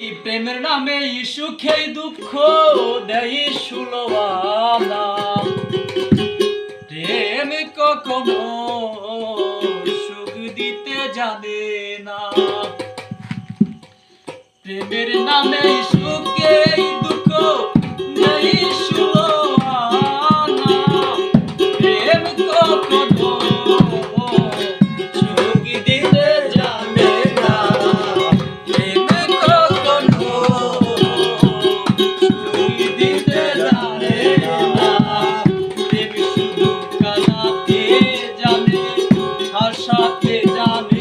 প্রেমের নামে সুখে দুঃখ দেয় সুলবানা প্রেম কখনো সুখ দিতে জানে না। প্রেমের নামে পথে যাবে